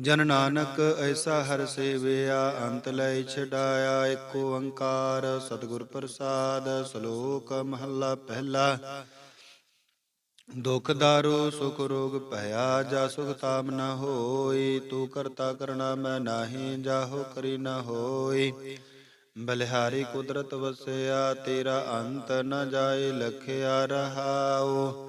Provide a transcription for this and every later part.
ਜਨ ਨਾਨਕ ਐਸਾ ਹਰ ਸੇਵਿਆ, ਅੰਤ ਲੈ ਛਡਾਇਆ ਏਕ ਓੰਕਾਰ, ਸਤਿਗੁਰ ਪ੍ਰਸਾਦ, ਸ਼ਲੋਕ ਮਹੱਲਾ ਪਹਿਲਾ। ਦੁਖ ਦਾਰੂ, ਸੁਖ ਰੋਗ ਭਇਆ, ਜਾ ਸੁਖ ਤਾਮ ਨ ਹੋਈ, ਤੂੰ ਕਰਤਾ ਕਰਣਾ ਮੈਂ ਨਾਹੀ ਜਾਹੋ ਕਰੀ ਨ ਹੋਈ। ਬਲਿਹਾਰੀ ਕੁਦਰਤ ਵਸਿਆ, ਤੇਰਾ ਅੰਤ ਨ ਜਾਏ, ਲਖਿਆ ਰਹਾਓ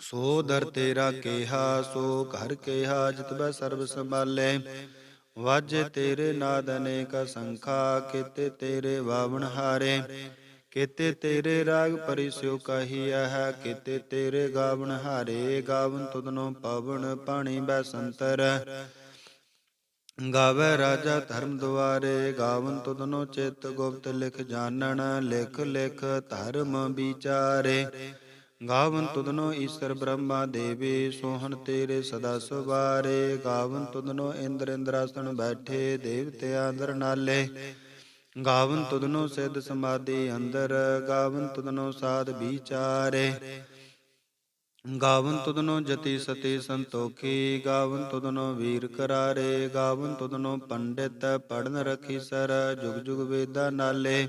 ਸੋ ਦਰ ਤੇਰਾ ਕੇਹਾ, ਸੋ ਘਰ ਕੇਹਾ ਜਿਤਬੈ ਸਰਬ ਸੰਭਾਲੇ। ਵਾਜੇ ਤੇਰੇ ਨਾਦ ਅਨੇਕ ਸੰਖਾ, ਕੀਤੇ ਤੇਰੇ ਵਾਵਣ ਹਾਰੇ। ਕੀਤੇ ਤੇਰੇ ਰਾਗ ਪਰਿਸਿਓ ਕਹੀਆ ਹੈ, ਕੀਤੇ ਤੇਰੇ ਗਾਵਣ ਹਾਰੇ। ਗਾਵਨ ਤੁਧਨੋ ਪਵਨ ਪਾਣੀ ਬੈ ਸੰਤਰ। ਗਾਵੇ ਰਾਜਾ ਧਰਮ ਦੁਆਰੇ, ਗਾਵਨ ਤੁਧਨੋ ਚਿਤ ਗੁਪਤ ਲਿਖ ਜਾਣਨ। ਲਿਖ ਲਿਖ ਧਰਮ ਵਿਚਾਰੇ। ਗਾਵਨ ਤੁਧਨੋ ਈਸ਼ਰ ਬ੍ਰਹਮਾ ਦੇਵੀ ਸੋਹਣ ਤੇਰੇ ਸਦਾ ਸੁਵਾਰੇ ਗਾਵਨ ਤੁਧਨੋ ਇੰਦਰ ਇੰਦਰਾਸਣ ਬੈਠੇ ਦੇਵਤਿਆਂ ਅੰਦਰ ਨਾਲੇ। ਗਾਵਨ ਤੁਧਨੋ ਸਿੱਧ ਸਮਾਧੀ ਅੰਦਰ। ਗਾਵਨ ਤੁਧਨੋ ਸਾਧ ਵਿਚਾਰੇ। ਗਾਵਨ ਤੁਧਨੋ ਜਤੀ ਸਤੀ ਸੰਤੋਖੀ। ਗਾਵਨ ਤੁਧਨੋ ਵੀਰ ਕਰਾਰੇ। ਗਾਵਨ ਤੁਧਨੋ ਪੰਡਿਤ ਪੜਨ ਰਖੀ ਸਰ। ਜੁਗ ਜੁਗ ਵੇਦਾ ਨਾਲੇ।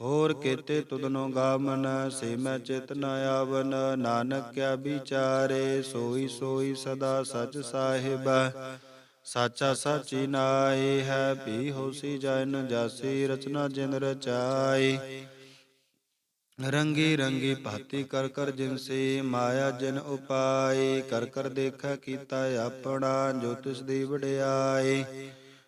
ਹੋਰ ਕੀਤੇ ਤੁਧਨੋ ਗਾਵਨ ਸੇ ਮੈਂ ਚਿਤ ਨ ਆਵਨ। ਨਾਨਕ ਕਿਆ ਵਿਚਾਰੇ, ਸੋਈ ਸੋਈ ਸਦਾ ਸਚ ਸਾਹਿਬ। ਸਾਚਾ ਸਾਚੀ ਨਾਏ ਹੈ ਵੀ ਹੋਸੀ ਜਨ ਜਾਸੀ ਰਚਨਾ ਜਿਨ ਰਚਾਈ। ਰੰਗੀ ਰੰਗੀ ਭਾਤੀ ਕਰ ਕਰ ਜਿਨਸੇ ਮਾਇਆ ਜਿਨ ਉਪਾਏ ਕਰ ਕਰ ਦੇਖਾ ਕੀਤਾ ਆਪਣਾ, ਜੋ ਤਿਸ ਦੀ ਵਡਿਆਈ।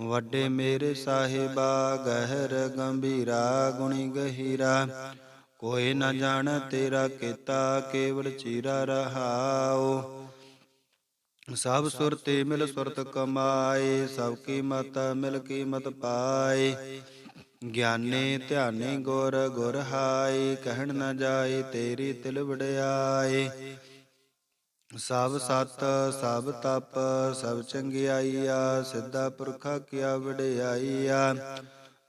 ਵੱਡੇ ਮੇਰੇ ਸਾਹਿਬਾ, ਗਹਿਰ ਗੰਭੀਰਾ, ਗੁਣੀ ਗਹੀਰਾ। ਕੋਈ ਨਾ ਜਾਣ ਤੇਰਾ ਕੀਤਾ, ਕੇਵਲ ਚੀਰਾ ਰਹਾਓ। ਸਭ ਸੁਰਤੇ ਮਿਲ ਸੁਰਤ ਕਮਾਏ, ਸਭ ਕੀ ਮਤ ਮਿਲ ਕੀਮਤ ਪਾਏ। ਗਿਆਨੇ ਧਿਆਨੇ ਗੁਰ ਗੁਰ ਹਾਈ ਕਹਿਣ ਨਾ ਜਾਏ ਤੇਰੀ ਤਿਲ ਵਡਿਆਏ। ਸਭ ਸਤ, ਸਭ ਤਪ, ਸਭ ਚੰਗਿਆਈਆ, ਸਿੱਧਾ ਪੁਰਖਾ ਕੀਆ ਵਡਿਆਈਆ।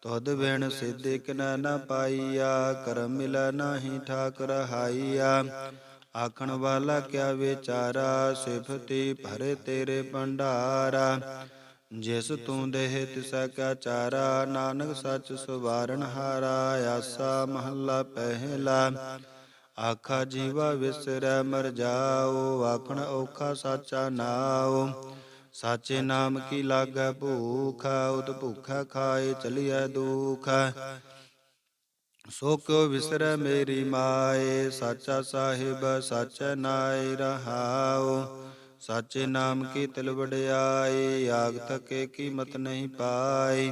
ਤੁਧ ਬਿਨ ਸਿੱਧੇ ਕਿਨਾ ਨਾ ਪਾਈਆ, ਕਰਮ ਮਿਲਾ ਨਾਹੀ ਠਾਕ ਰਹਾਈਆ ਆਖਣ ਵਾਲਾ ਕਿਆ ਵਿਚਾਰਾ, ਸਿਫਤੀ ਭਰੇ ਤੇਰੇ ਭੰਡਾਰਾ। ਜਿਸ ਤੂੰ ਦੇਹ ਤਿਸਾ ਕਾ ਚਾਰਾ, ਨਾਨਕ ਸੱਚ ਸੁਵਾਰਨ ਹਾਰਾ, ਆਸਾ ਮਹੱਲਾ ਪਹਿਲਾ। ਆਖਾ ਜੀਵਾ ਵਿਸਰੈ, ਮਰ ਜਾਓ। ਆਖਣ ਔਖਾ ਸਾਚਾ ਨਾਓ ਸਾਚੇ ਨਾਮ ਕੀ ਲਾਗੈ ਭੂਖ ਉਤ ਭੁਖਾ ਖਾਏ ਚਲਿਐ ਦੁਖ। ਸੋ ਕਿਉ ਵਿਸਰੈ ਮੇਰੀ ਮਾਏ, ਸਾਚਾ ਸਾਹਿਬ ਸਾਚੈ ਨਾਇ ਰਹਾਓ ਸਾਚੇ ਨਾਮ ਕੀ ਤਿਲ ਵਡਿਆਈ ਆਗ ਤਕੇ ਕੀਮਤ ਨਹੀਂ ਪਾਈ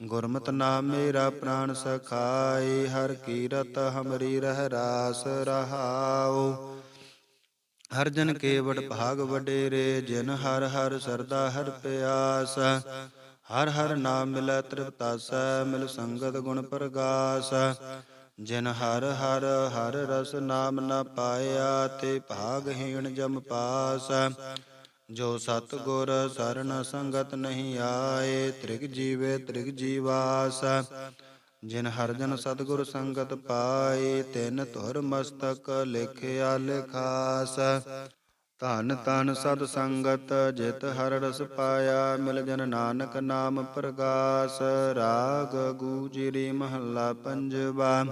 ਗੁਰਮਤਿ ਨਾਮ ਮੇਰਾ ਪ੍ਰਾਨ ਸਖਾਏ, ਹਰ ਕੀਰਤ ਹਮਰੀ ਰਹਿ ਰਾਸ ਰਹਾਉ। ਹਰ ਜਨ ਕੇਵਟ ਭਾਗ ਵਡੇਰੇ, ਜਿਨ ਹਰ ਹਰ ਸਰਦਾ ਹਰ ਪਿਆਸ। ਹਰ ਹਰ ਨਾਮ ਮਿਲੈ ਤ੍ਰਿਪਤਾਸੈ ਮਿਲ ਸੰਗਤ ਗੁਣ ਪ੍ਰਗਾਸ। ਜਿਨ ਹਰ ਹਰ ਹਰ ਰਸ ਨਾਮ ਨ ਪਾਇਆ, ਤੇ ਭਾਗਹੀਣ ਜਮ ਪਾਸ। ਜੋ ਸਤ ਗੁਰ ਸਰਨ ਸੰਗਤ ਨਹੀਂ ਆਏ, ਤ੍ਰਿਗ ਜੀਵੇ ਤ੍ਰਿਗ ਜੀਵਾਸ। ਜਿਨ ਹਰ ਜਨ ਸਤਗੁਰ ਸੰਗਤ ਪਾਏ, ਤਿਨ ਧੁਰ ਮਸਤਕ ਲਿਖਿਆ ਲਿਖਾਸ। ਧਨ ਤਨ ਸਦ ਸੰਗਤ, ਜਿਤ ਹਰ ਰਸ ਪਾਇਆ, ਮਿਲ ਜਨ ਨਾਨਕ ਨਾਮ ਪ੍ਰਗਾਸ। ਰਾਗ ਗੂਜਰੀ ਮਹੱਲਾ ਪੰਜਵਾ।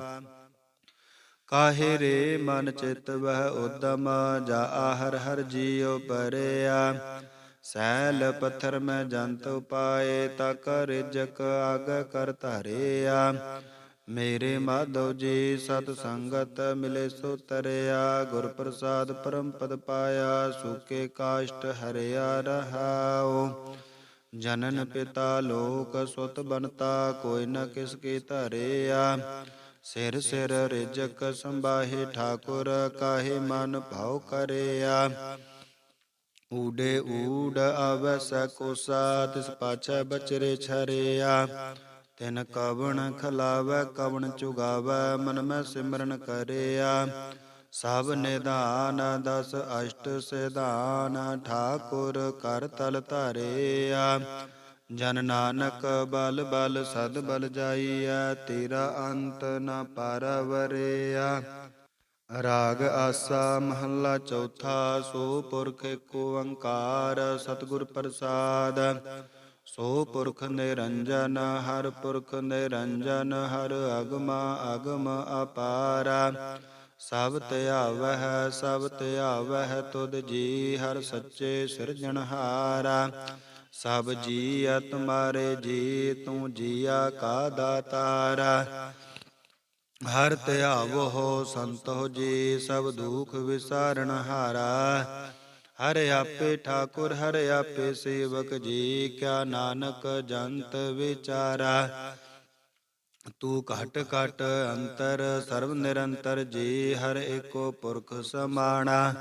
ਕਾਹੇ ਰੇ ਮਨ ਚਿਤ ਵਹਿ ਉਦਮ ਜਾ ਹਰ ਹਰ ਜੀਉ ਪਰਿਆ। ਸੈਲ ਪੱਥਰ ਮੈਂ ਜੰਤ ਉਪਾਏ ਤਕ ਰਿਜਕ ਅਗ ਕਰ ਧਰਿਆ। ਮੇਰੇ ਮਾਧੋ ਜੀ ਸਤ ਸੰਗਤ ਮਿਲੇ ਸੋ ਤਰਿਆ, ਗੁਰ ਪ੍ਰਸਾਦ ਪਰਮ ਪਦ ਪਾਇਆ, ਸੁਕੇ ਕਾਸ਼ਟ ਹਰਿਆ ਰਹਾਉ। ਜਨਨ ਪਿਤਾ ਲੋਕ ਸੁਤ ਬਨਤਾ, ਕੋਈ ਨ ਕਿਸ ਕੀ ਧਰਿਆ। ਸਿਰ ਸਿਰ ਰਿਜਕ ਸੰਭਾਹੇ ਠਾਕੁਰ ਕਾਹੇ ਮਨ ਭਾਉ ਕਰਿਆ। ਊਡੇ ਊਡ ਅਵਸ ਕੋਸਾ ਤਿਸ ਪਾਛੈ ਬਚਰੇ ਛਰਿਆ। ਤਿਨ ਕਵਣ ਖਲਾਵੈ ਕਵਣ ਚੁਗਾਵੈ ਮਨ ਮੈਂ ਸਿਮਰਨ ਕਰਿਆ। ਸਭ ਨਿਧਾਨ ਦਸ ਅਸ਼ਟ ਸਿਧਾਨ ਠਾਕੁਰ ਕਰ ਤਲ ਧਰਿਆ। ਜਨ ਨਾਨਕ ਬਲ ਬਲ ਸਦ ਬਲ ਜਾਈਐ, ਤੇਰਾ ਅੰਤ ਨ ਪਰਵਰਿਆ। ਰਾਗ ਆਸਾ ਮਹੱਲਾ ਚੌਥਾ, ਸੋ ਪੁਰਖ ਏਕ ਓੰਕਾਰ ਸਤਿਗੁਰ ਪ੍ਰਸਾਦ। ਸੋ ਪੁਰਖ ਨਿਰੰਜਨ, ਹਰ ਪੁਰਖ ਨਿਰੰਜਨ, ਹਰ ਅਗਮ ਅਗਮ ਅਪਾਰਾ। ਸਭ ਧਿਆਵਹਿ ਸਭ ਧਿਆਵਹਿ ਤੁਧ ਜੀ, ਹਰ ਸੱਚੇ ਸਿਰਜਣਹਾਰਾ। ਸਭ ਜੀਅ ਤੁਮਾਰੇ ਜੀ, ਤੂੰ ਜੀਆ ਕਾ ਦਾਤਾਰਾ ਹਰ ਧਿਆਵੋ ਸੰਤੋ ਜੀ, ਸਭ ਦੁਖ ਵਿਸਾਰਨ ਹਾਰਾ। ਹਰ ਆਪੇ ਠਾਕੁਰ, ਹਰ ਆਪੇ ਸੇਵਕ ਜੀ, ਕਿਆ ਨਾਨਕ ਜੰਤ ਵਿਚਾਰਾ। ਤੂੰ ਘਟ ਘਟ ਅੰਤਰ, ਸਰਬ ਨਿਰੰਤਰ ਜੀ, ਹਰ ਏਕੋ ਪੁਰਖ ਸਮਾਣਾ।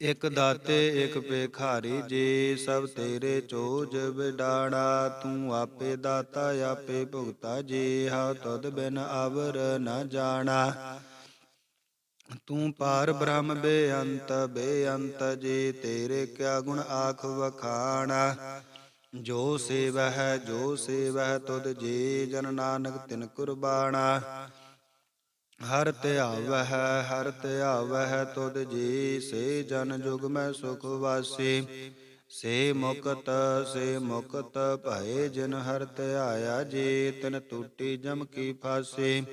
ਇਕ ਦਾਤੇ, ਇਕ ਭੇਖਾਰੀ, ਜੀ ਸਭ ਤੇਰੇ ਚੋਜ ਵਿਡਾਣਾ। ਤੂੰ ਆਪੇ ਦਾਤਾ, ਆਪੇ ਭੁਗਤਾ ਜੀ ਹਾ ਤਦ ਬਿਨ ਆਵਰ ਨ ਜਾਣਾ। ਤੂੰ ਪਾਰ ਬ੍ਰਹਮ ਬੇਅੰਤ ਬੇਅੰਤ, ਜੀ ਤੇਰੇ ਕਿਆ ਗੁਣ ਆਖ ਵਖਾਣਾ। ਜੋ ਸੇਵਹਿ ਜੋ ਸੇਵਹਿ, ਤੁਧ ਜੀ ਜਨ ਨਾਨਕ ਤਿਨ ਕੁਰਬਾਣਾ। ਹਰ ਧਿਆਵਹਿ ਹਰ ਧਿਆਵਹਿ ਤੁਧ ਜੀ, ਸੇ ਜਨ ਜੁਗ ਮੈਂ ਸੁਖ ਵਾਸੀ। ਸੇ ਮੁਕਤ ਸੇ ਮੁਕਤ ਭਏ ਜਿਨ ਹਰ ਧਿਆਇਆ ਜੀ ਤਿਨ ਟੂਟੀ ਜਮ ਕੀ ਫਾਸੀ।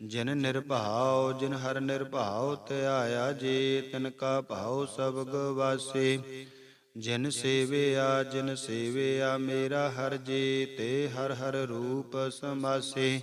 ਜਿਨ ਨਿਰਭਾਉ, ਜਿਨ ਹਰ ਨਿਰਭਾਉ ਧਿਆਇਆ ਜੀ ਤਿਨ ਕਾ ਭਾਉ ਸਭ ਗਵਾਸੀ ਜਿਨ ਸੇਵਿਆ ਜਿਨ ਸੇਵਿਆ ਮੇਰਾ ਹਰ ਜੀ ਤੇ ਹਰ ਹਰ ਰੂਪ ਸਮਾਸੀ।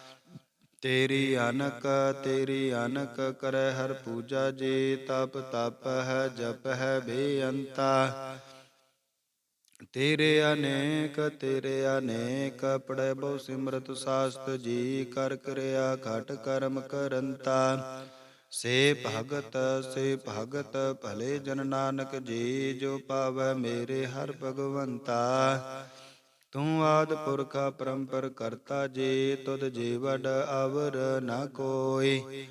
ਤੇਰੀ ਅਨਕ ਤੇਰੀ ਅਨਕ ਕਰੈ ਹਰ ਪੂਜਾ ਜੀ, ਤਪ ਤਪ ਹੈ, ਜਪ ਹੈ ਬੇਅੰਤਾ। ਤੇਰੇ ਅਨੇਕ ਤੇਰੇ ਅਨੇਕ ਪੜੈ ਬਹੁ ਸਿਮਰਤ ਸਾਸਤ ਜੀ, ਕਰ ਕਿਰਿਆ ਘਟ ਕਰਮ ਕਰੰਤਾ। ਸੇ ਭਗਤ ਸੇ ਭਗਤ, ਭਲੇ ਜਨ ਨਾਨਕ ਜੀ, ਜੋ ਪਾਵੈ ਮੇਰੇ ਹਰ ਭਗਵੰਤਾ। ਤੂੰ ਆਦ ਪੁਰਖਾ ਪਰੰਪਰ ਕਰਤਾ ਜੇ, ਤੁਧ ਜੀ ਅਵਰ ਨ ਕੋਈ।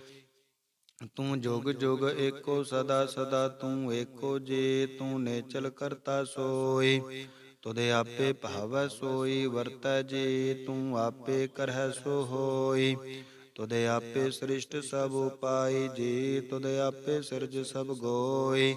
ਤੂੰ ਜੁਗ ਜੁਗ ਏਕੋ ਸਦਾ ਸਦਾ ਤੂੰ ਏਕੋ ਜੇ, ਤੂੰ ਨੇਚਲ ਕਰਤਾ ਸੋਈ। ਤੁਦੇ ਆਪੇ ਭਾਵੈ ਸੋਈ, ਵਰਤੈ ਜੇ, ਤੂੰ ਆਪੇ ਕਰਹਿ ਸੋ ਹੋਈ। ਤੁਦੇ ਆਪੇ ਸ੍ਰਿਸ਼ਟ ਸਭ ਉਪਾਈ, ਜੇ ਤੁਦੇ ਆਪੇ ਸਿਰਜ ਸਭ ਗੋਈ।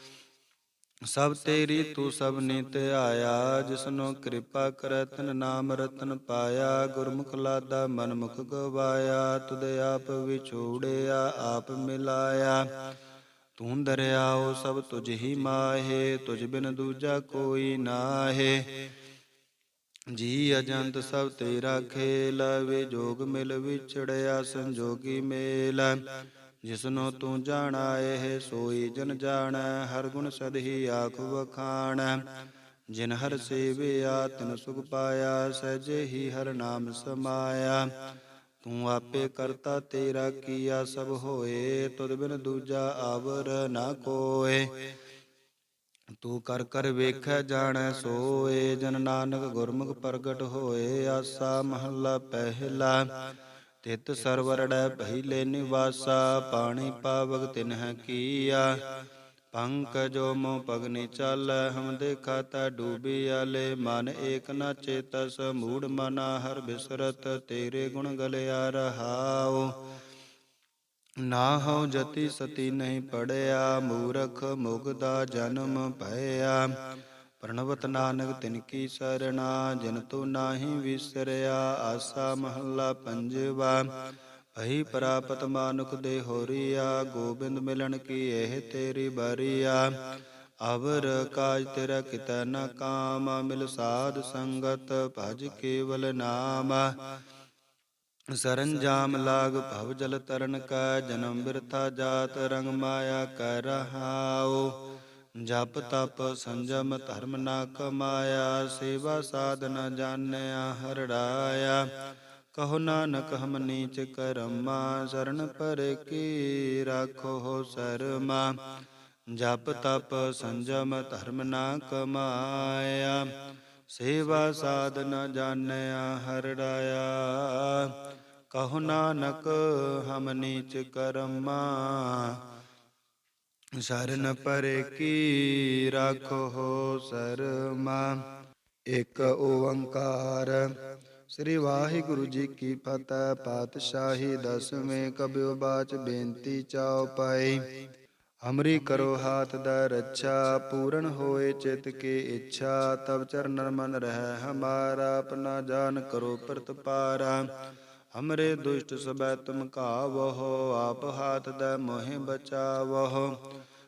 ਸਭ ਤੇਰੀ ਤੂੰ ਸਭ ਨਿਤ ਆਇਆ, ਜਿਸਨੂੰ ਕਿਰਪਾ ਕਰੈ ਤਨ ਨਾਮ ਰਤਨ ਪਾਇਆ, ਗੁਰਮੁਖ ਲਾਦਾ ਮਨ ਮੁਖ ਗਵਾਇਆ ਤੁਦੇ ਆਪ ਵਿਛੋੜਿਆ, ਆਪ ਮਿਲਾਇਆ। ਤੂੰ ਦਰਿਆਓ ਸਭ ਤੁਝ ਹੀ ਮਾਹੇ, ਤੁਝ ਬਿਨ ਦੂਜਾ ਕੋਈ ਨਾਹੇ। ਜੀ ਅਜੰਤ ਸਭ ਤੇਰਾ ਖੇਲ, ਵੇ ਜੋਗ ਮਿਲ ਵਿਛੜਿਆ ਸੰਜੋਗੀ ਮੇਲ। ਜਿਸਨੋ ਤੂੰ ਜਾਣਾ, ਇਹ ਸੋਈ ਜਨ ਜਾਣੈ, ਹਰ ਗੁਣ ਸਦਹੀ ਆਖ ਵਖਾਣੈ ਜਿਨ ਹਰ ਸੇਵਿਆ, ਤਿਨ ਸੁਖ ਪਾਇਆ, ਸਹਿਜੇ ਹੀ ਹਰ ਨਾਮ ਸਮਾਇਆ। ਤੂੰ ਆਪੇ ਕਰਤਾ ਤੇਰਾ ਕੀਆ, ਸਭ ਹੋਏ, ਤੁਧ ਬਿਨ ਦੂਜਾ ਆਵਰ ਨਾ ਕੋਏ। ਤੂੰ ਕਰ ਕਰ ਵੇਖੈ, ਜਾਣੈ, ਸੋਏ। ਜਨ ਨਾਨਕ ਗੁਰਮੁਖ ਪ੍ਰਗਟ ਹੋਏ, ਆਸਾ ਮਹੱਲਾ ਪਹਿਲਾ। ਤਿਤ ਸਰਵਰੜੈ ਪਹਿਲੇ ਨਿਵਾਸਾ, ਪਾਣੀ ਪਾਵਕ ਤਿਨਹਿ ਕੀਆ। ਪੰਕਜੋ ਮੋ ਪਗਨੀ ਚਾਲੈ, ਹਮ ਦੇਖਾ ਤਾ ਡੂਬੀ ਆਲੇ। ਮਨ ਏਕ ਨ ਚੇਤਸ, ਮੂੜ ਮਨਾ ਹਰ ਬਿਸਰਤ, ਤੇਰੇ ਗੁਣ ਗਲਿਆ ਰਹਾਉ। ਨਾ ਹਉ ਜਤੀ ਸਤੀ ਨਹੀਂ ਪੜਿਆ, ਮੂਰਖ ਮੁਗਦਾ ਜਨਮ ਭਇਆ। ਪ੍ਰਣਵਤ ਨਾਨਕ ਤਿਨ ਕੀ ਸਰਣਾ, ਜਿਨ ਤੂੰ ਨਾਹੀ ਵਿਸਰਿਆ, ਆਸਾ ਮਹੱਲਾ ਪੰਜਵਾ। ਅਹੀ ਪ੍ਰਾਪਤ ਮਾਨੁਖ ਦੇ ਹੋਰੀਆ, ਗੋਬਿੰਦ ਮਿਲਣ ਕੀ ਇਹ ਤੇਰੀ ਬਰੀਆ। ਅਵਰ ਕਾਜ ਤੇਰਾ ਕਿਤੈ ਨ ਕਾਮ, ਮਿਲ ਸਾਧ ਸੰਗਤ ਭਜ ਕੇਵਲ ਨਾਮ। ਸਰੰਜਾਮ ਲਾਗ ਭਵ ਜਲ ਤਰਨ ਕਾ, ਜਨਮ ਬਿਰਥਾ ਜਾਤ ਰੰਗ ਮਾਇਆ ਕਰ ਰਹਾਓ ਜਪ ਤਪ ਸੰਜਮ ਧਰਮ ਨਾ ਕਮਾਇਆ, ਸੇਵਾ ਸਾਧਨਾ ਜਾਣਿਆ, ਹਰੜਾਇਆ। ਕਹੋ ਨਾਨਕ ਹਮ ਨੀਚ ਕਰਮਾ ਸਰਣ ਪਰ ਕੀ ਰਾਖੋ ਸਰਮਾ। ਜਪ ਤਪ ਸੰਜਮ ਧਰਮ ਨਾ ਕਮਾਇਆ, ਸੇਵਾ ਸਾਧਨਾ ਜਾਣਿਆ, ਹਰੜਾਇਆ। ਕਹੋ ਨਾਨਕ ਹਮ ਨੀਚ ਕਰਮਾ ਸ਼ਰਨ ਪਰੇ ਕੀ ਰਾਖੋ ਸਰਮਾ? ਇਕ ਓੰਕਾਰ। ਸ੍ਰੀ ਵਾਹਿਗੁਰੂ ਜੀ ਕੀ ਫਤਿਹ, ਪਾਤਸ਼ਾਹੀ ਦਸਵੇਂ ਕਬਿਉ ਬਾਚ ਬੇਨਤੀ ਚਾਉ ਪਾਈ। ਹਮਰੀ ਕਰੋ ਹਾਥ ਦਾ ਰੱਛਾ, ਪੂਰਨ ਹੋਏ ਚਿਤ ਕੀ ਇੱਛਾ ਤਬ ਚਰਨ ਮਨ ਰਹਿ ਹਮਾਰਾ, ਆਪਣਾ ਜਾਨ ਕਰੋ ਪ੍ਰਤਪਾਰਾ। ਹਮਰੇ ਦੁਸ਼ਟ ਸਬੈ ਤੁਮ ਕਾਵਹੁ ਆਪ ਹਾਥ ਦਾ ਮੋਹਿ ਬਚਾਵਹੁ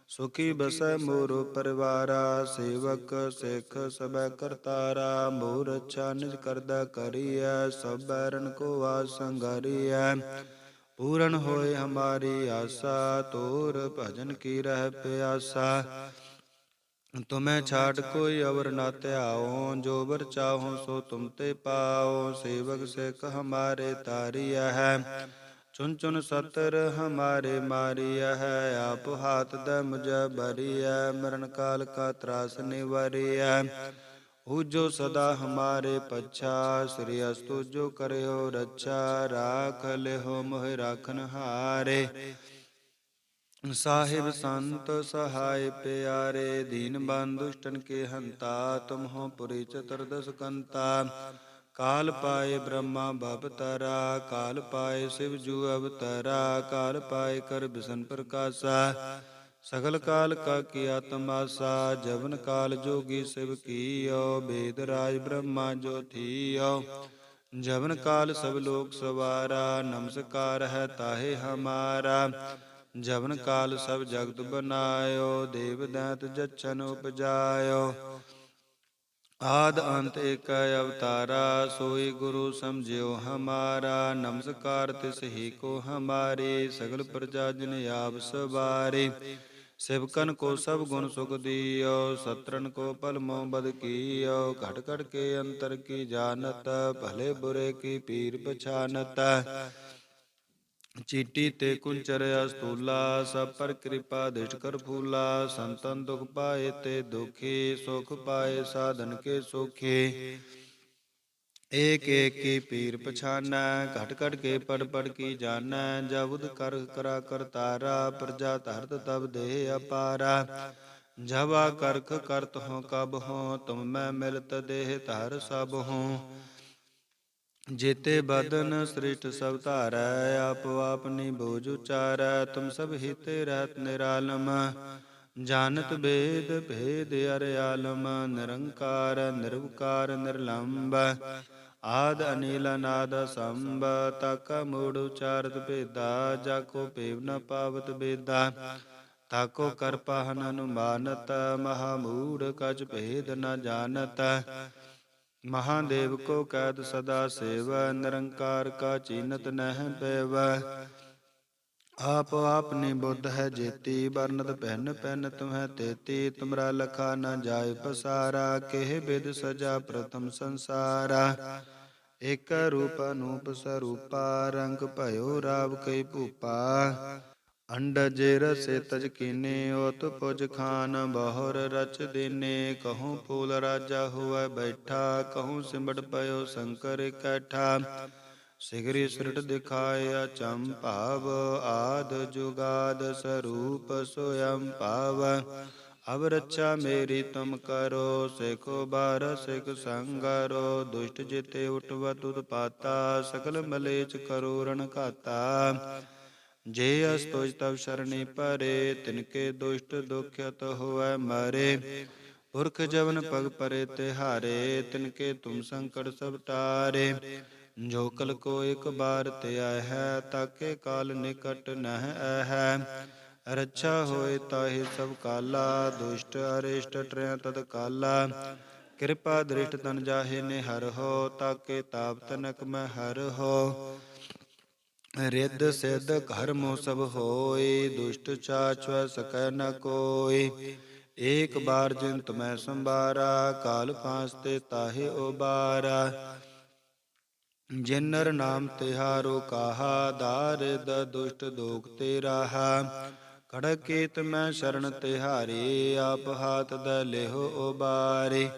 ਸੁਖੀ ਬਸੈ ਮੋਰ ਪਰਿਵਾਰਾ ਸੇਵਕ ਸਿੱਖ ਸਬੈ ਕਰਤਾਰਾ ਮੋਰ ਅੱਛਾ ਨਿਜ ਕਰਦਾ ਕਰੀਐ ਸਭ ਬੈਰਨ ਕੋ ਆਸ ਸੰਗਰੀਐ ਪੂਰਨ ਹੋਏ ਹਮਾਰੀ ਆਸਾ ਤੋਰ ਭਜਨ ਕੀ ਰਹਿ ਪਿਆਸਾ ਤੁਮੈ ਛਾੜ ਕੋਈ ਅਵਰ ਨਾ ਧਿਆਓ, ਜੋ ਵਰ ਚਾਹੋ ਸੋ ਤੁਮ ਤੇ ਪਾਓ। ਸੇਵਕ ਸਿੱਖ ਹਮਾਰੇ ਤਾਰੀਆ ਹੈ ਚੁਨ ਚੁਨ ਸਤਰ ਹਮਾਰੇ ਮਾਰਿਆ ਹੈ। ਆਪ ਹਾਥ ਦ ਮੁਝ ਬਰੀਐ ਮਰਨ ਕਾਲ ਕਾ ਤਰਾਸ ਨਿਵਾਰੀਐ ਜੋ ਸਦਾ ਹਮਾਰੇ ਪਛਾ, ਸ੍ਰੀ ਅਸਤੁ ਜੋ ਕਰਿਓ ਰੱਛਾ, ਰਾਖ ਲਿਓ ਮੋਹਿ ਰਾਖਨ ਹਾਰੇ। ਸਾਹਿਬ ਸੰਤ ਸਹਾਇ ਪਿਆਰੇ ਦੀਨ ਬੰਦ ਦੁਸ਼ਟਨ ਕੇ ਹੰਤਾ ਤੁਮ ਹੋ ਪੁਰੀ ਚਤੁਰਦਸ ਕੰਤਾ ਕਾਲ ਪਾਏ ਬ੍ਰਹਮਾ ਭਵਤਰਾ ਕਾਲ ਪਾਏ ਸਿਵ ਜੂ ਅਵਤਰਾ ਕਾਲ ਪਾਏ ਕਰ ਬਿਸ਼ਨ ਪ੍ਰਕਾਸ਼ਾ ਸਗਲ ਕਾਲ ਕਾ ਕੀ ਆਤਮਾਸਾ ਜਵਨ ਕਾਲ ਜੋਗੀ ਸਿਵ ਕੀਓ ਬੇਦ ਰਾਜ ਬ੍ਰਹਮਾ ਜੋ ਥੀਓ ਜਵਨ ਕਾਲ ਸਭ ਲੋਕ ਸਵਾਰਾ ਨਮਸਕਾਰ ਹੈ ਤਾਹੇ ਹਮਾਰਾ ਜਵਨ ਕਾਲ ਸਭ ਜਗਤ ਬਨਾਇਓ, ਦੇਵ ਦੈਤ ਜਛਨ ਉਪਜਾਇਓ। ਆਦ ਅੰਤ ਏਕ ਅਵਤਾਰਾ, ਸੋਈ ਗੁਰੂ ਸਮਝਿਓ ਹਮਾਰਾ, ਨਮਸਕਾਰ ਤਿਸ ਹੀ ਕੋ ਹਮਾਰੇ, ਸਗਲ ਪ੍ਰਜਾ ਜਨ ਆਪ ਸਵਾਰੇ। ਸਿਵਕਨ ਕੋ ਸਭ ਗੁਣ ਸੁਖ ਦੀਓ ਸਤਰਨ ਕੋ ਪਲ ਮੋ ਬਦ ਕੀਓ। ਘਟ ਘਟ ਕੇ ਅੰਤਰ ਕੀ ਜਾਣਤ, ਭਲੇ ਬੁਰੇ ਕੀ ਪੀਰ ਪਛਾਨਤ। ਚੀਟੀ ਤੇ ਕੁੰਚਰ ਅਸਤੂਲਾ ਸਭ ਪਰ ਕਿਰਪਾ ਦਿਸ਼ ਕਰ ਫੂਲਾ। ਸੰਤਨ ਦੁਖ ਪਾਏ ਤੇ ਦੁਖੀ, ਸੁਖ ਪਾਏ ਸਾਧਨ ਕੇ ਸੁਖੀ। ਏਕ ਏਕ ਕੀ ਪੀਰ ਪਛਾਨੈ, ਘਟ ਘਟ ਕੇ ਪੜ ਪੜ ਕੀ ਜਾਣੈ। ਜਬੁਦ ਕਰ ਕਰਾ ਕਰਤਾਰਾ ਪ੍ਰਜਾ ਧਰਤ ਤਬ ਦੇ ਅਪਾਰਾ। ਜਵਾ ਕਰਖ ਕਰਤ ਹੋ ਕਬ ਹੋ, ਤੁਮ ਮੈਂ ਮਿਲਤ ਦੇਹ ਧਰ ਸਭ ਹੋ। ਜੇਤੇ ਬਦਨ ਸ੍ਰਿਸ਼ਟ ਸਭ ਧਾਰੈ, ਆਪ ਆਪਨੀ ਬੋਝ ਉਚਾਰੈ, ਤੁਮ ਸਭ ਹਿਤੇ ਰਹਿਤ ਨਿਰਾਲਮ। ਜਾਣਤ ਬੇਦ ਭੇਦ ਅਰਿਆਲਮ ਨਿਰੰਕਾਰ ਨਿਰਵਕਾਰ ਨਿਰਲੰਭ ਆਦ ਅਨੀਲ ਨਾਦ ਸੰਭ ਤਕ ਮੂੜ ਉਚਾਰਤ ਭੇਦਾ, ਜਾ ਕੋ ਭੇਵ ਨ ਪਾਵਤ ਬੇਦਾ। ਤਾਕੋ ਕਰ ਪਾਹਨ ਅਨੁਮਾਨਤ, ਮਹਾ ਮੂੜ ਕਛ ਭੇਦ ਨ ਜਾਣਤ। ਮਹਾਦੇਵ ਕੋ ਕੈਦ ਸਦਾ ਸੇਵ, ਨਿਰੰਕਾਰ ਕਾ ਚੀਨਤ ਨਹਿ ਪੈਵ। ਆਪ ਆਪਨੀ ਬੁੱਧ ਹੈ ਜੇਤੀ ਬਰਨਤ ਪਹਿਨ ਪਹਿਨ ਤੁਮਹਿ ਤੇਤੀ। ਤੁਮਰਾ ਲਖਾ ਨਾ ਜਾਏ ਪਸਾਰਾ, ਕਿਹ ਬਿਦ ਸਜਾ ਪ੍ਰਥਮ ਸੰਸਾਰਾ। ਇਕ ਰੂਪ ਅਨੂਪ ਸਰੂਪਾ, ਰੰਗ ਭਇਓ ਰਾਵ ਕਈ ਭੂਪਾ। ਅੰਡਜ ਰਸੇ ਤਜ ਕੀਨੇ ਓਤ ਪੁਜ ਖਾਨ ਬਹੁਰ ਰਚ ਦੇਨੇ। ਕਹੂੰ ਫੂਲ ਰਾਜਾ ਹੋਵੇ ਬੈਠਾ, ਕਹੂੰ ਸਿਮੜ ਪਇਓ ਸ਼ੰਕਰ ਇਕੱਠਾ ਸਿਗਰੀ ਸਿਰਟ ਦਿਖਾਏ ਅਚੰ ਭਾਵ, ਆਦ ਜੁਗਾਦ ਸਰੂਪ ਸੋਯੰ ਭਾਵ। ਅਬ ਰੱਛਾ ਮੇਰੀ ਤੁਮ ਕਰੋ, ਸਿਖੋ ਬਾਰ ਸਿਖ ਸੰਗਰੋ ਦੁਸ਼ਟ ਜਿਤੇ ਉਟਵ ਉਤਪਾਤਾ, ਸਕਲ ਮਲੇਚ ਕਰੋ ਰਣ ਘਾਤਾ। ਜੇ ਅਸਤੋਜ ਤਵ ਸ਼ਰਣੀ ਪਰੇ ਤਿਨਕੇ ਦੁਸ਼ਟ ਦੁਖਿਤ ਹੋਵੈ ਮਾਰੇ। ਪੁਰਖ ਜਵਨ ਪਗ ਪਰੇ ਤਿਹਾਰੇ ਤਿਨਕੇ ਤੁਮ ਸੰਕਟ ਸਭ ਟਾਰੇ। ਜੋ ਕਲ ਕੋ ਇੱਕ ਬਾਰ ਤੇ ਆਇ ਹੈ, ਤਾਕੇ ਕਾਲ ਨਿਕਟ ਨਹਿ ਹੈ। ਰੱਛਾ ਹੋਏ ਤਾਹੀ ਸਭ ਕਾਲਾ, ਦੁਸ਼ਟ ਅਰਿਸ਼ਟ ਟਰੈ ਤਦ ਕਾਲਾ। ਕਿਰਪਾ ਦ੍ਰਿਸ਼ਟ ਤਨ ਜਾਹੇ ਨੇ ਹਰ ਹੋ, ਤਾਕੇ ਤਾਪ ਤਨਕ ਮੈਂ ਹਰ ਹੋ। ਰਿੱਧ ਸਿੱਧ ਘਰ ਸਭ ਹੋਏ, ਦੁਸ਼ਟ ਚਾਚਵ ਸਕੈ ਨ ਕੋਇ ਏਕ ਬਾਰ ਜਿਨ ਤੁਮੈ ਸੰਭਾਰਾ, ਕਾਲ ਫਾਸ ਤੇ ਤਾਹੇ ਉਬਾਰਾ। ਜਿਨ ਨਰ ਨਾਮ ਤਿਹਾਰੋ ਕਾਹਾ ਦਾਰਿਦ ਦੁਸ਼ਟ ਦੋਖ ਤੇ ਰਾਹਾ ਖੜਕ ਕੀਤ ਸ਼ਰਨ ਤਿਹਾਰੇ, ਆਪ ਹਾਥ ਦ ਲਿਹੋ ਉਬਾਰੇ।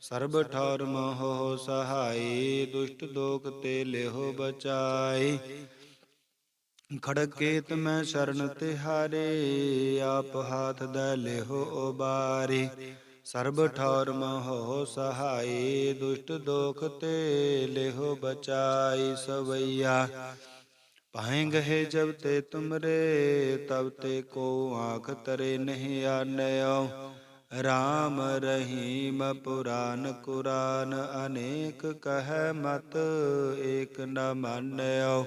ਸਰਬ ਠੌਰ ਮੋਹ ਸਹਾਈ ਦੁਸ਼ਟ ਦੋਖ ਤੇ ਲਿਹੋ ਬਚਾਈ ਖੜਕੇਤ ਮੈਂ ਸ਼ਰਨ ਤਿਹਾਰੇ, ਆਪ ਹਾਥ ਦ ਲਿਹੋ ਉਬਾਰੇ ਸਰਬ ਠੌਰ ਮੋਹ ਸਹਾਈ, ਦੁਸ਼ਟ ਦੋਖ ਤੇ ਲਿਹੋ ਬਚਾਈ ਸਵਈਆ। ਪਾਏ ਗਏ ਜਬ ਤੇ ਤੁਮਰੇ, ਤਬ ਤੇ ਕੋ ਆਖ ਤਰੇ ਨਹੀਂ ਆਨਿਓ ਰਾਮ ਰਹੀਮ ਪੁਰਾਨ ਕੁਰਾਨ, ਅਨੇਕ ਕਹਿ ਮਤ ਏਕ ਨ ਮਾਨਿਓ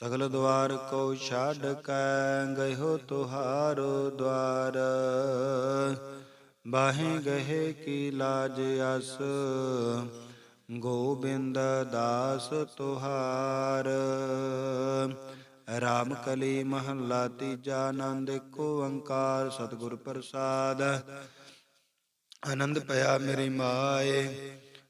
ਸਗਲ ਦਵਾਰ ਕੋ ਛਾੜ ਕੈ ਗਇਓ ਤੁਹਾਰੋ ਦਵਾਰ। ਬਾਹੇ ਗਏ ਕੀ ਲਾਜ ਅਸ, ਗੋਬਿੰਦ ਦਾਸ ਤੁਹਾਰ। ਰਾਮ ਕਲੀ ਮਹੱਲਾ ਤੀਜਾ ਆਨੰਦ ਕੋ ਓੰਕਾਰ, ਸਤਿਗੁਰ ਪ੍ਰਸਾਦ। ਆਨੰਦ ਪਿਆ ਮੇਰੀ ਮਾਏ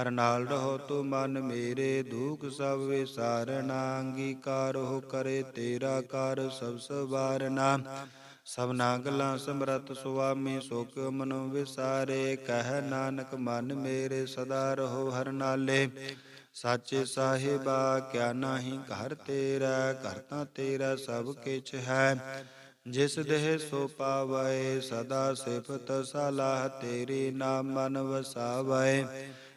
ਹਰ ਨਾਲ ਰਹੋ ਤੂੰ ਮਨ ਮੇਰੇ, ਦੁਖ ਸਭ ਵਿਸਾਰਨਾ ਅੰਗੀਕਾਰ ਹੋ ਕਰੇ ਤੇਰਾ ਕਰ ਸਭ ਸਵਾਰਨਾ। ਸਭਨਾ ਗੱਲਾਂ ਸਮਰਤ ਸੁਆਮੀ ਸੁਖ ਮਨੋ ਵਿਸਾਰੇ, ਕਹਿ ਨਾਨਕ ਮਨ ਮੇਰੇ ਸਦਾ ਰਹੋ ਹਰ ਨਾਲੇ। ਸਾਚੇ ਸਾਹਿਬਾ, ਕਿਆ ਨਾਹੀ ਘਰ ਤੇਰਾ, ਘਰ ਤਾਂ ਤੇਰਾ ਸਭ ਕਿਛ ਹੈ। ਜਿਸ ਦੇਹ ਸੋ ਪਾਵੈ, ਸਦਾ ਸਿਫਤ ਸਲਾਹ ਤੇਰੀ ਨਾਮ ਮਨ ਵਸਾਵੈ।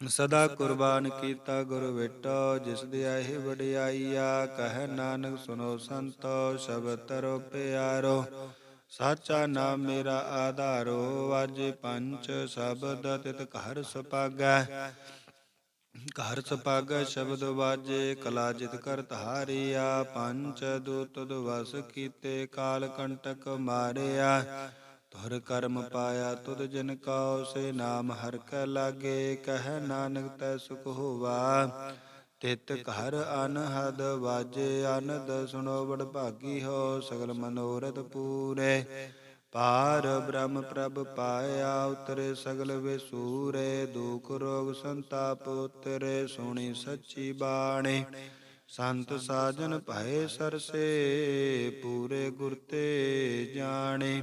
ਸਦਾ ਕੁਰਬਾਨ ਕੀਤਾ ਗੁਰ ਵਿਟੋ, ਜਿਸ ਦੇ ਆਏ ਵਡਿਆਈਆ, ਕਹਿ ਨਾਨਕ ਸੁਨੋ ਸੰਤੋ, ਸ਼ਬਦ ਤਰੋ ਪਿਆਰੋ। ਸਾਚਾ ਨਾਮ ਮੇਰਾ ਆਧਾਰੋ ਵਾਜੇ ਪੰਚ ਸ਼ਬਦ ਤਿਤ ਘਰ ਸੁਪਾਗੈ। ਘਰ ਸੁਪਾਗੈ ਸ਼ਬਦ ਵਾਜੇ, ਕਲਾ ਜਿਤ ਕਰ ਧਾਰਿਆ। ਪੰਚ ਦੂਤ ਦੁਵਸ ਕੀਤੇ, ਕਾਲ ਕੰਟਕ ਮਾਰਿਆ। ਹਰ ਕਰਮ ਪਾਇਆ ਤੁਧ ਜਿਨ ਕਉ ਸੇ ਨਾਮ ਹਰ ਕੈ ਲਾਗੇ, ਕਹਿ ਨਾਨਕ ਤੈ ਸੁਖ ਹੋਵਾ। ਤਿਤ ਘਰ ਅਨਹਦ ਵਾਜੇ ਅਨਦ ਸੁਣੋ ਬੜ ਭਾਗੀ ਹੋ ਸਗਲ ਮਨੋਰਥ ਪੂਰੇ। ਪਾਰ ਬ੍ਰਹਮ ਪ੍ਰਭ ਪਾਇਆ ਉਤਰੇ ਸਗਲ ਵਿਸੂਰੇ, ਦੁਖ ਰੋਗ ਸੰਤਾਪ ਉਤਰੇ ਸੁਣੀ ਸੱਚੀ ਬਾਣੀ। ਸੰਤ ਸਾਜਨ ਭਏ ਸਰਸੇ, ਪੂਰੇ ਗੁਰ ਤੇ ਜਾਣੇ।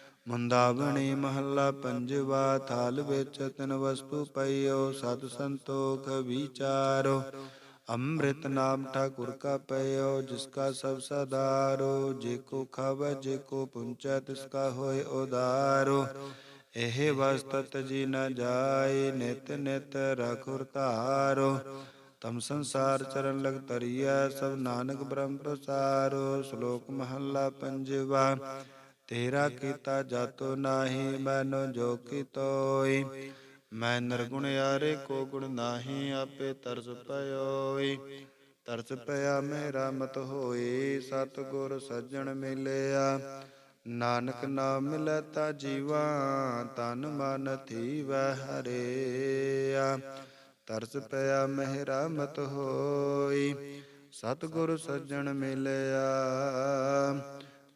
ਮੁੰਦਾਵਣੀ ਮਹੱਲਾ ਪੰਜਵਾ, ਥਾਲ ਵਿੱਚ ਤਿਨ ਵਸਤੂ ਪਈਓ, ਸਤ ਸੰਤੋਖ ਵਿਚਾਰੋ। ਅੰਮ੍ਰਿਤ ਨਾਮ ਠਾਕੁਰ ਕਾ ਪਈਓ, ਜਿਸ ਕਾ ਸਭ ਸਦਾਰੋ। ਜੇ ਕੋ ਖਾਵੈ, ਜੇ ਕੋ ਪੁੰਚੈ, ਤਿਸ ਕਾ ਹੋਏ ਉਦਾਰੋ। ਇਹ ਵਸਤਤ ਜੀ ਨ ਜਾਏ, ਨਿਤ ਨਿਤ ਰਖੁਰ ਧਾਰੋ। ਤਮ ਸੰਸਾਰ ਚਰਨ ਲਗ ਤਰੀਐ ਸਭ ਨਾਨਕ ਬ੍ਰਹਮ ਪ੍ਰਸਾਰੋ। ਸ਼ਲੋਕ ਮਹੱਲਾ ਪੰਜਵਾ ਤੇਰਾ ਕੀਤਾ ਜਾਤੋ ਨਾਹੀ, ਮੈਨੂੰ ਜੋ ਕੀਤੋਈ ਮੈਂ ਨਿਰਗੁਣ ਯਾਰੇ, ਕੋ ਗੁਣ ਨਾਹੀ, ਆਪੇ ਤਰਸ ਪਇਓਈ ਤਰਸ ਪਿਆ ਮੇਰਾ ਮਤ ਹੋਈ ਸਤ ਗੁਰ ਸੱਜਣ ਮਿਲਿਆ। ਨਾਨਕ ਨਾਮ ਮਿਲੈ ਤਾ ਜੀਵਾ, ਤਨ ਮਨ ਥੀਵੈ ਹਰੇਆ। ਤਰਸ ਪਿਆ ਮੇਰਾ ਮਤ ਹੋਈ ਸਤ ਗੁਰ ਸੱਜਣ ਮਿਲਿਆ।